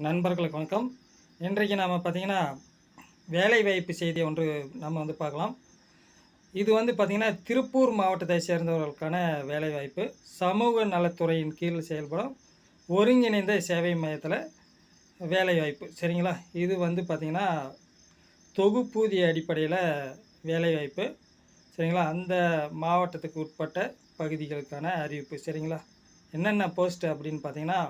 நண்பர்களுக்கு வணக்கம். இன்றைக்கு நாம் பார்த்திங்கன்னா வேலைவாய்ப்பு செய்தி ஒன்று நம்ம வந்து பார்க்கலாம். இது வந்து பார்த்திங்கன்னா திருப்பூர் மாவட்டத்தை சேர்ந்தவர்களுக்கான வேலைவாய்ப்பு சமூக நலத்துறையின் கீழ் செயல்படும் ஒருங்கிணைந்த சேவை மையத்தில் வேலைவாய்ப்பு சரிங்களா? இது வந்து பார்த்திங்கன்னா தொகுப்பூதிய அடிப்படையில் வேலைவாய்ப்பு சரிங்களா? அந்த மாவட்டத்துக்கு உட்பட்ட பகுதிகளுக்கான அறிவிப்பு. சரிங்களா? என்னென்ன போஸ்ட் அப்படின்னு பார்த்தீங்கன்னா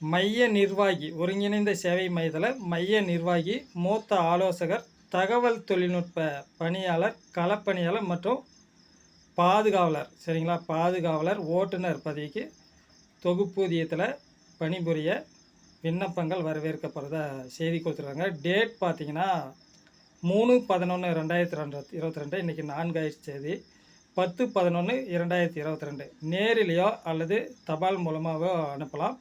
மைய நிர்வாகி ஒருங்கிணைந்த சேவை மையத்தில் மைய நிர்வாகி மூத்த ஆலோசகர் தகவல் தொழில்நுட்ப பணியாளர் களப்பணியாளர் மற்றும் பாதுகாவலர். சரிங்களா? பாதுகாவலர் ஓட்டுநர் பதவிக்கு தொகுப்பூதியத்தில் பணிபுரிய விண்ணப்பங்கள் வரவேற்கப்படுறதா செய்தி கொடுத்துருக்காங்க. டேட் பார்த்தீங்கன்னா மூணு பதினொன்று ரெண்டாயிரத்தி ரெண்டு இருபத்தி ரெண்டு. இன்றைக்கி நான்காயிரத்து தேதி பத்து பதினொன்று இரண்டாயிரத்தி இருபத்தி ரெண்டு. நேரிலேயோ அல்லது தபால் மூலமாகவோ அனுப்பலாம்.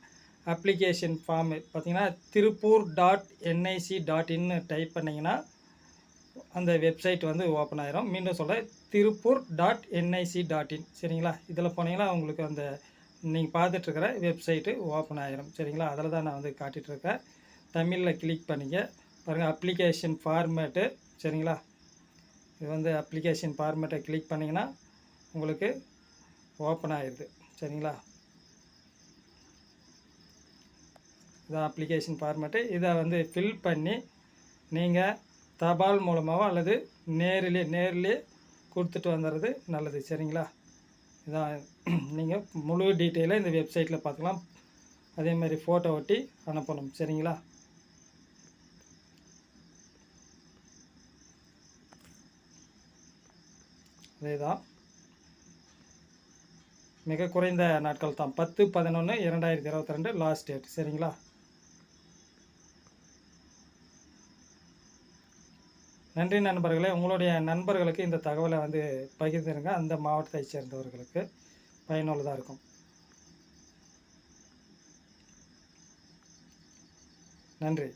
அப்ளிகேஷன் ஃபார்ம் பார்த்திங்கன்னா திருப்பூர் டாட் என்ஐசி டாட் இன்னு டைப் பண்ணிங்கன்னா அந்த வெப்சைட் வந்து ஓப்பன் ஆயிரும். மீண்டும் சொல்கிறேன் Tiruppur dot NIC dot in சரிங்களா? இதில் போனீங்கன்னா உங்களுக்கு அந்த நீங்கள் பார்த்துட்ருக்கிற வெப்சைட்டு ஓப்பன் ஆயிரும். சரிங்களா? அதில் தான் நான் வந்து காட்டிகிட்ருக்கேன் தமிழில் கிளிக் பண்ணிங்க பாருங்கள் அப்ளிகேஷன் ஃபார்மேட்டு சரிங்களா? இது வந்து அப்ளிகேஷன் ஃபார்மேட்டை கிளிக் பண்ணிங்கன்னா உங்களுக்கு ஓப்பன் ஆயிடுது. சரிங்களா? இதான் அப்ளிகேஷன் ஃபார்மேட்டு இதை வந்து ஃபில் பண்ணி நீங்கள் தபால் மூலமாகவோ அல்லது நேரிலே நேரிலே கொடுத்துட்டு வந்துடுறது நல்லது. சரிங்களா? இதான் நீங்கள் முழு டீட்டெயிலாக இந்த வெப்சைட்டில் பார்த்துக்கலாம். அதே மாதிரி ஃபோட்டோ ஒட்டி அனுப்பணும். சரிங்களா? அதே தான் மிக குறைந்த நாட்கள் தான். பத்து பதினொன்று இரண்டாயிரத்தி இருபத்தி ரெண்டு லாஸ்ட் டேட் சரிங்களா? நன்றி நண்பர்களே. உங்களுடைய நண்பர்களுக்கு இந்த தகவலை வந்து பகிர்ந்துருங்க. அந்த மாவட்டத்தை சேர்ந்தவர்களுக்கு பயனுள்ளதாக இருக்கும். நன்றி.